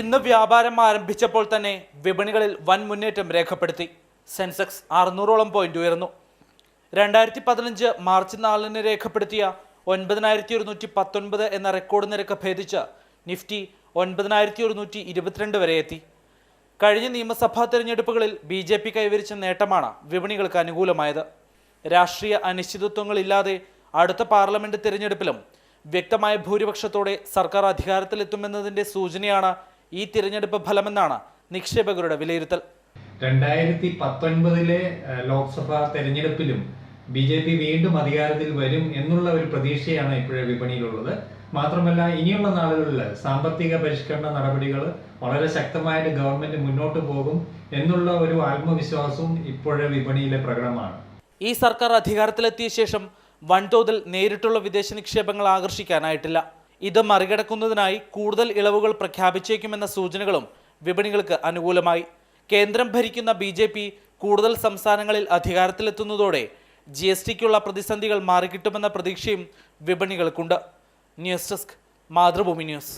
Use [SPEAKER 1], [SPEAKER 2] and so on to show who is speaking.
[SPEAKER 1] ഇന്ന് വ്യാപാരം ആരംഭിച്ചപ്പോൾ തന്നെ വിപണികളിൽ വൻ മുന്നേറ്റം രേഖപ്പെടുത്തി. സെൻസെക്സ് അറുന്നൂറോളം പോയിന്റ് ഉയർന്നു. രണ്ടായിരത്തി പതിനഞ്ച് മാർച്ച് നാലിന് രേഖപ്പെടുത്തിയ ഒൻപതിനായിരത്തി ഒരുന്നൂറ്റി പത്തൊൻപത് എന്ന റെക്കോർഡ് നിരക്ക് ഭേദിച്ച് നിഫ്റ്റി ഒൻപതിനായിരത്തി ഒരുന്നൂറ്റി ഇരുപത്തിരണ്ട് വരെ എത്തി. കഴിഞ്ഞ നിയമസഭാ തെരഞ്ഞെടുപ്പുകളിൽ ബി ജെ പി കൈവരിച്ച നേട്ടമാണ് വിപണികൾക്ക് അനുകൂലമായത്. രാഷ്ട്രീയ അനിശ്ചിതത്വങ്ങളില്ലാതെ അടുത്ത പാർലമെന്റ് തിരഞ്ഞെടുപ്പിലും വ്യക്തമായ ഭൂരിപക്ഷത്തോടെ സർക്കാർ അധികാരത്തിലെത്തുമെന്നതിന്റെ സൂചനയാണ് ഈ തിരഞ്ഞെടുപ്പ് ഫലമെന്നാണ് നിക്ഷേപകരുടെ വിലയിരുത്തൽ.
[SPEAKER 2] രണ്ടായിരത്തി പത്തൊൻപതിലെ ലോക്സഭാ തെരഞ്ഞെടുപ്പിലും ബി ജെ പി വീണ്ടും അധികാരത്തിൽ വരും എന്നുള്ള ഒരു പ്രതീക്ഷയാണ് ഇപ്പോഴേ വിപണിയിലുള്ളത്. മാത്രമല്ല ഇനിയുള്ള നാളുകളിൽ സാമ്പത്തിക പരിഷ്കരണ നടപടികൾ വളരെ ശക്തമായിട്ട് ഗവൺമെന്റ് മുന്നോട്ട് പോകും എന്നുള്ള ഒരു ആത്മവിശ്വാസവും ഇപ്പോഴേ വിപണിയിലെ പ്രകടമാണ്.
[SPEAKER 1] ഈ സർക്കാർ അധികാരത്തിലെത്തിയ ശേഷം വൻതോതിൽ നേരിട്ടുള്ള വിദേശ നിക്ഷേപങ്ങൾ ആകർഷിക്കാനായിട്ടില്ല. ഇത് മറികടക്കുന്നതിനായി കൂടുതൽ ഇളവുകൾ പ്രഖ്യാപിച്ചേക്കുമെന്ന സൂചനകളും വിപണികൾക്ക് അനുകൂലമായി. കേന്ദ്രം ഭരിക്കുന്ന ബി ജെ പി കൂടുതൽ സംസ്ഥാനങ്ങളിൽ അധികാരത്തിലെത്തുന്നതോടെ ജി എസ് ടിക്കുള്ള പ്രതിസന്ധികൾ മാറിക്കിട്ടുമെന്ന പ്രതീക്ഷയും വിപണികൾക്കുണ്ട്. News desk Mathrubhumi news.